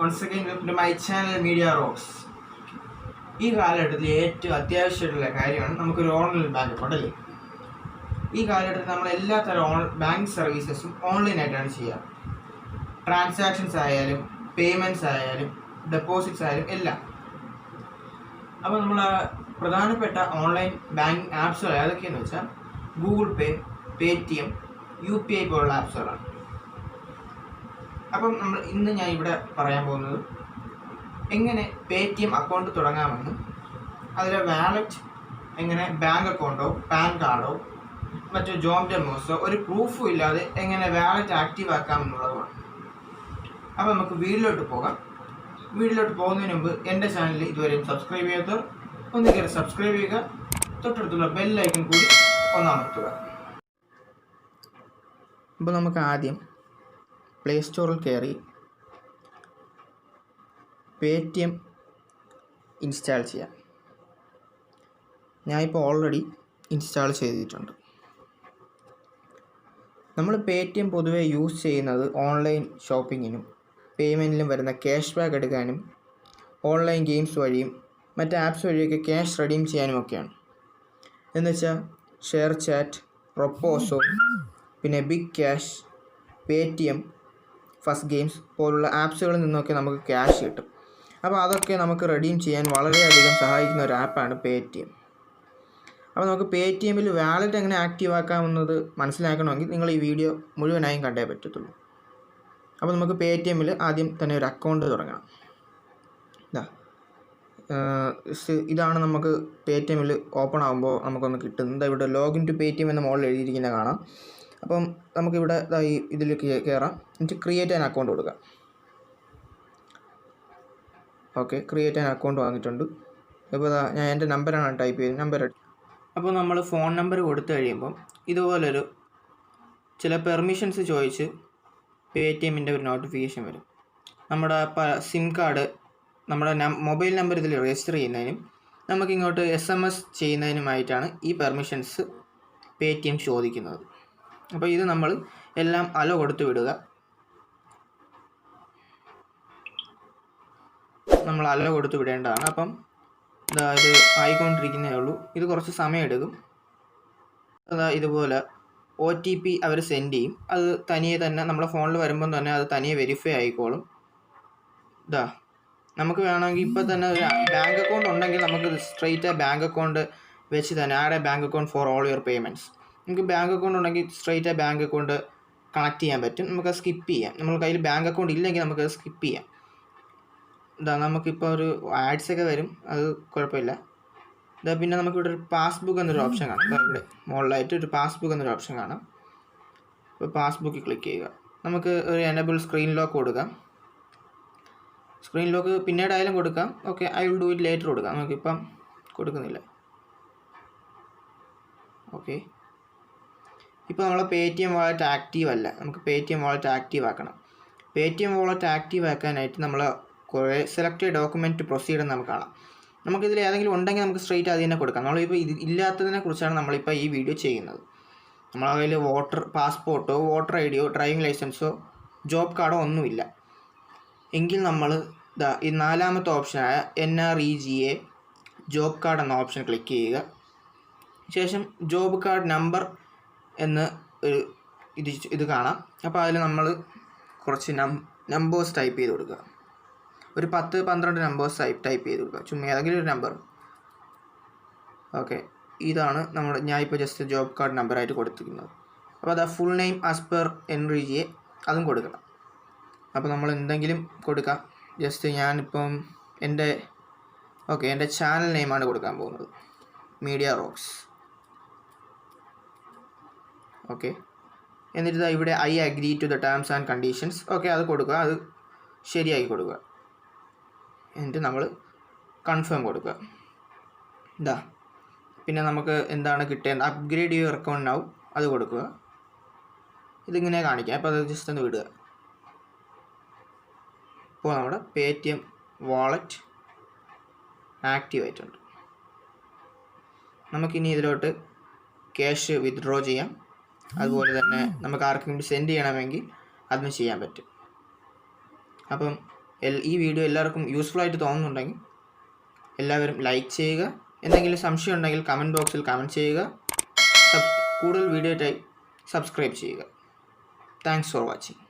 once again welcome to my channel Media Rocks ഈ കാലഘട്ടത്തിൽ ഏറ്റവും അത്യാവശ്യമായിട്ടുള്ള കാര്യമാണ് നമുക്കൊരു ഓൺലൈൻ ബാങ്ക് അക്കൗണ്ട് അല്ലേ? ഈ കാലഘട്ടത്തിൽ നമ്മൾ എല്ലാ തരം ഓൺ ബാങ്ക് സർവീസസും ഓൺലൈനായിട്ടാണ് ചെയ്യുക. ട്രാൻസാക്ഷൻസ് ആയാലും പേയ്മെന്റ്സ് ആയാലും ഡെപ്പോസിറ്റ്സ് ആയാലും എല്ലാം. അപ്പോൾ നമ്മൾ പ്രധാനപ്പെട്ട ഓൺലൈൻ ബാങ്ക് ആപ്സുകൾ ഏതൊക്കെയെന്ന് വെച്ചാൽ Google Pay Paytm U P I പോലുള്ള ആപ്സുകളാണ് അപ്പം നമ്മൾ ഇന്ന് ഞാൻ ഇവിടെ പറയാൻ പോകുന്നത് എങ്ങനെ പേ ടി എം അക്കൗണ്ട് തുടങ്ങാമെന്ന് അതിലെ വാലറ്റ് എങ്ങനെ ബാങ്ക് അക്കൗണ്ടോ പാൻ കാർഡോ മറ്റു ജോബ് ഡെമോസോ ഒരു പ്രൂഫും ഇല്ലാതെ എങ്ങനെ വാലറ്റ് ആക്റ്റീവ് ആക്കാമെന്നുള്ളതുമാണ്. അപ്പോൾ നമുക്ക് വീട്ടിലോട്ട് പോകാം. വീട്ടിലോട്ട് പോകുന്നതിന് മുമ്പ് എന്റെ ചാനൽ ഇതുവരെയും സബ്സ്ക്രൈബ് ചെയ്യാത്തവർ ഒന്ന് കയറി സബ്സ്ക്രൈബ് ചെയ്യുക. തൊട്ടടുത്തുള്ള ബെല്ലൈക്കൺ കൂടി ഒന്നാമത്തുക അപ്പോൾ നമുക്ക് ആദ്യം പ്ലേ സ്റ്റോറിൽ കയറി പേ ടി എം ഇൻസ്റ്റാൾ ചെയ്യാം. ഞാനിപ്പോൾ ഓൾറെഡി ഇൻസ്റ്റാൾ ചെയ്തിട്ടുണ്ട്. നമ്മൾ പേ ടി എം പൊതുവെ യൂസ് ചെയ്യുന്നത് ഓൺലൈൻ ഷോപ്പിങ്ങിനും പേയ്മെന്റിലും വരുന്ന ക്യാഷ് ബാക്ക് എടുക്കാനും ഓൺലൈൻ ഗെയിംസ് വഴിയും മറ്റ് ആപ്സ് വഴിയൊക്കെ ക്യാഷ് റെഡീം ചെയ്യാനും ഒക്കെയാണ്. എന്നുവെച്ചാൽ ഷെയർ ചാറ്റ് പ്രൊപ്പോസോ പിന്നെ big cash Paytm first games പോലുള്ള ആപ്സുകളിൽ നിന്നൊക്കെ നമുക്ക് ക്യാഷ് കിട്ടും. അപ്പോൾ അതൊക്കെ നമുക്ക് റെഡീം ചെയ്യാൻ വളരെയധികം സഹായിക്കുന്ന ഒരു ആപ്പാണ് പേ ടി എം അപ്പോൾ നമുക്ക് പേ ടി എമ്മിൽ വാലറ്റ് എങ്ങനെ ആക്റ്റീവ് ആക്കാമെന്നത് മനസ്സിലാക്കണമെങ്കിൽ നിങ്ങൾ ഈ വീഡിയോ മുഴുവനായും കണ്ടേ പറ്റത്തുള്ളൂ. അപ്പോൾ നമുക്ക് പേ ടി എമ്മിൽ ആദ്യം തന്നെ ഒരു അക്കൗണ്ട് തുടങ്ങണം. ഇതാ ഇതാണ് നമുക്ക് പേ ടി എമ്മിൽ ഓപ്പൺ ആകുമ്പോൾ നമുക്കൊന്ന് കിട്ടുന്നത്. ഇവിടെ login to Paytm എന്ന മോഡൽ എഴുതിയിരിക്കുന്നത് കാണാം. അപ്പം നമുക്കിവിടെ ഈ ഇതിൽ കയറാം എന്നിട്ട് ക്രിയേറ്റ് ആൻ അക്കൗണ്ട് കൊടുക്കാം. ഓക്കെ ക്രിയേറ്റ് ആൻ അക്കൗണ്ട് വന്നിട്ടുണ്ട് ഇപ്പോൾ ഞാൻ എന്റെ നമ്പറാണ് ടൈപ്പ് ചെയ്ത് നമ്പർ അപ്പോൾ നമ്മൾ ഫോൺ നമ്പർ കൊടുത്തു കഴിയുമ്പം ഇതുപോലൊരു ചില പെർമിഷൻസ് ചോദിച്ച് പേ ടി എമ്മിന്റെ ഒരു നോട്ടിഫിക്കേഷൻ വരും. നമ്മുടെ സിം കാർഡ് നമ്മുടെ മൊബൈൽ നമ്പർ ഇതിൽ രജിസ്റ്റർ ചെയ്യുന്നതിനും നമുക്കിങ്ങോട്ട് എസ് എം എസ് ചെയ്യുന്നതിനുമായിട്ടാണ് ഈ പെർമിഷൻസ് പേ ടി എം ചോദിക്കുന്നത്. അപ്പോൾ ഇത് നമ്മൾ എല്ലാം അല കൊടുത്ത് വിടുക. നമ്മൾ അല കൊടുത്ത് വിടേണ്ടതാണ്. അപ്പം ഇതാ ഇത് ആയിക്കൊണ്ടിരിക്കുന്നേ ഉള്ളൂ. ഇത് കുറച്ച് സമയം എടുക്കും അതാ ഇതുപോലെ ഒ ടി പി അവർ സെൻഡ് ചെയ്യും. അത് തനിയെ തന്നെ നമ്മുടെ ഫോണിൽ വരുമ്പം തന്നെ അത് തനിയെ വെരിഫൈ ആയിക്കോളും. ഇതാ നമുക്ക് വേണമെങ്കിൽ ഇപ്പം തന്നെ ഒരു ബാങ്ക് അക്കൗണ്ട് ഉണ്ടെങ്കിൽ നമുക്ക് സ്ട്രെയിറ്റ് ബാങ്ക് അക്കൗണ്ട് വെച്ച് തന്നെ add a bank account for all your payments നമുക്ക് ബാങ്ക് അക്കൗണ്ട് ഉണ്ടെങ്കിൽ സ്ട്രെയിറ്റ് ആ ബാങ്ക് അക്കൗണ്ട് കണക്ട് ചെയ്യാൻ പറ്റും. നമുക്ക് സ്കിപ്പ് ചെയ്യാം. നമ്മൾ കയ്യിൽ ബാങ്ക് അക്കൗണ്ട് ഇല്ലെങ്കിൽ നമുക്ക് സ്കിപ്പ് ചെയ്യാം. ഇതാ നമുക്കിപ്പോൾ ഒരു ആഡ്സ് ഒക്കെ വരും. അത് കുഴപ്പമില്ല. ഇതാ പിന്നെ നമുക്കിവിടെ ഒരു പാസ്ബുക്ക് എന്നൊരു ഓപ്ഷൻ കാണാം. ഇവിടെ മുകളിലായിട്ട് ഒരു പാസ്ബുക്ക് എന്നൊരു ഓപ്ഷൻ കാണാം. ഇപ്പോൾ പാസ്ബുക്കിൽ ക്ലിക്ക് ചെയ്യുക. നമുക്ക് ഒരു എനബിൾ സ്ക്രീൻ ലോക്ക് കൊടുക്കാം. സ്ക്രീൻ ലോക്ക് പിന്നീടായാലും കൊടുക്കാം. Okay I will do it later കൊടുക്കാം. നമുക്കിപ്പം കൊടുക്കുന്നില്ല. ഓക്കെ ഇപ്പോൾ നമ്മളെ Paytm wallet active അല്ല. നമുക്ക് pay T M wallet active ആക്കണം. Paytm wallet active ആക്കാനായിട്ട് നമ്മൾ കുറേ സെലക്ട് ഡോക്യുമെന്റ് പ്രൊസീഡ് നമുക്ക് കാണാം. നമുക്കിതിൽ ഏതെങ്കിലും ഉണ്ടെങ്കിൽ നമുക്ക് സ്ട്രെയിറ്റ് അത് തന്നെ കൊടുക്കാം. നമ്മളിപ്പോൾ ഇത് ഇല്ലാത്തതിനെ കുറിച്ചാണ് നമ്മളിപ്പോൾ ഈ വീഡിയോ ചെയ്യുന്നത്. നമ്മളെ കയ്യിൽ വോട്ടർ പാസ്പോർട്ടോ വോട്ടർ ഐ ഡിയോ ഡ്രൈവിംഗ് ലൈസൻസോ ജോബ് കാർഡോ ഒന്നുമില്ല. എങ്കിൽ നമ്മൾ ഇതാ ഈ നാലാമത്തെ ഓപ്ഷനായ N R E G A job card എന്ന ഓപ്ഷൻ ക്ലിക്ക് ചെയ്യുക. ശേഷം ജോബ് കാർഡ് നമ്പർ എന്ന് ഒരു ഇത് ഇത് കാണാം. അപ്പോൾ അതിൽ നമ്മൾ കുറച്ച് നം നമ്പേഴ്സ് ടൈപ്പ് ചെയ്ത് കൊടുക്കുക. ഒരു പത്ത് പന്ത്രണ്ട് നമ്പേഴ്സ് ടൈപ്പ് ടൈപ്പ് ചെയ്ത് കൊടുക്കുക. ചുമ്മാ ഏതെങ്കിലും ഒരു നമ്പർ ഓക്കെ ഇതാണ് നമ്മൾ ഞാൻ ഇപ്പോൾ ജസ്റ്റ് ജോബ് കാർഡ് നമ്പറായിട്ട് കൊടുത്തിരിക്കുന്നത്. അപ്പോൾ അത് ഫുൾ നെയിം ആസ് പെർ എൻറിജിയെ അതും കൊടുക്കണം. അപ്പോൾ നമ്മൾ എന്തെങ്കിലും കൊടുക്കാം. ജസ്റ്റ് ഞാനിപ്പം എന്റെ ഓക്കെ എന്റെ ചാനൽ നെയിമാണ് കൊടുക്കാൻ പോകുന്നത്. Media Rocks okay. എന്നിട്ട് ഇവിടെ I agree to the terms and conditions okay അത് കൊടുക്കുക. അത് ശരിയാക്കി കൊടുക്കുക. എന്നിട്ട് നമ്മൾ കൺഫേം കൊടുക്കുക. ഇതാ പിന്നെ നമുക്ക് എന്താണ് കിട്ടേണ്ടത്? അപ്ഗ്രേഡ് യുവർ അക്കൗണ്ട് ആവും അത് കൊടുക്കുക. ഇതിങ്ങനെ കാണിക്കാം. അപ്പോൾ അത് ജസ്റ്റ് ഒന്ന് വിടുക. ഇപ്പോൾ നമ്മുടെ Paytm wallet active ആയിട്ടുണ്ട് നമുക്കിനി ഇതിലോട്ട് ക്യാഷ് വിത്ഡ്രോ ചെയ്യാം. അതുപോലെ തന്നെ നമുക്ക് ആർക്കെങ്കിലും സെൻഡ് ചെയ്യണമെങ്കിൽ അതും ചെയ്യാൻ പറ്റും. അപ്പം ഈ വീഡിയോ എല്ലാവർക്കും യൂസ്ഫുൾ ആയിട്ട് തോന്നുന്നുണ്ടെങ്കിൽ എല്ലാവരും ലൈക്ക് ചെയ്യുക. എന്തെങ്കിലും സംശയം ഉണ്ടെങ്കിൽ കമന്റ് ബോക്സിൽ കമന്റ് ചെയ്യുക. കൂടുതൽ വീഡിയോ വീഡിയോയ്ക്കായി സബ്സ്ക്രൈബ് ചെയ്യുക. Thanks for watching